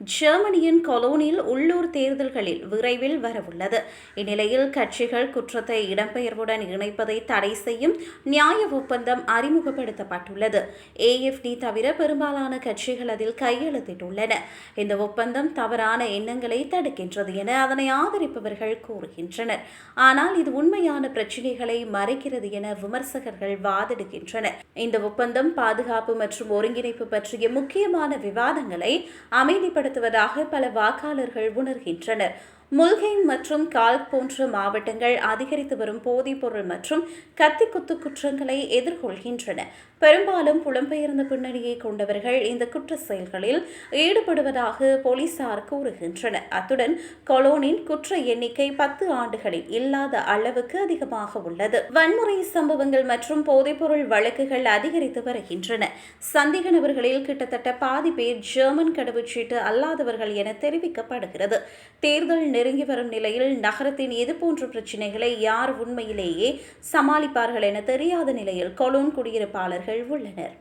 ஜெர்மனியின் கொலோனில் உள்ளூர் தேர்தல்களில் விரைவில் வரவுள்ளது. இந்நிலையில் கட்சிகள் குற்றத்தை இடம்பெயர்வுடன் இணைப்பதை தடை செய்யும் நியாய ஒப்பந்தம் அறிமுகப்படுத்தப்பட்டுள்ளது. ஏஎஃப்டி தவிர பெரும்பாலான கட்சிகள் அதில் கையெழுத்திட்டுள்ளன. இந்த ஒப்பந்தம் தவறான எண்ணங்களை தடுக்கின்றது என அதனை ஆதரிப்பவர்கள் கூறுகின்றனர். ஆனால் இது உண்மையான பிரச்சினைகளை மறைக்கிறது என விமர்சகர்கள் வாதிடுகின்றனர். இந்த ஒப்பந்தம் பாதுகாப்பு மற்றும் ஒருங்கிணைப்பு பற்றிய முக்கியமான விவாதங்களை பயன்படுத்துவதாக பல வாக்காளர்கள் உணர்கின்றனர். முல்கைன் மற்றும் கால்க் போன்ற மாவட்டங்கள் அதிகரித்து வரும் போதைப்பொருள் மற்றும் கத்திக்குத்து குற்றங்களை எதிர்கொள்கின்றன. பெரும்பாலும் புலம்பெயர்ந்த பின்னணியை கொண்டவர்கள் இந்த குற்ற செயல்களில் ஈடுபடுவதாக போலீசார் கூறுகின்றனர். அத்துடன் கொலோனின் குற்ற எண்ணிக்கை பத்து ஆண்டுகளில் இல்லாத அளவுக்கு அதிகமாக உள்ளது. வன்முறை சம்பவங்கள் மற்றும் போதைப்பொருள் வழக்குகள் அதிகரித்து வருகின்றன. சந்தேக நபர்களில் கிட்டத்தட்ட பாதி பேர் ஜெர்மன் கடவுச்சீட்டு அல்லாதவர்கள் என தெரிவிக்கப்படுகிறது. தேர்தல் நெருங்கி வரும் நிலையில் நகரத்தின் இதுபோன்ற பிரச்சினைகளை யார் உண்மையிலேயே சமாளிப்பார்கள் என தெரியாத நிலையில் கொலோன் குடியிருப்பாளர்கள் உள்ளனர்.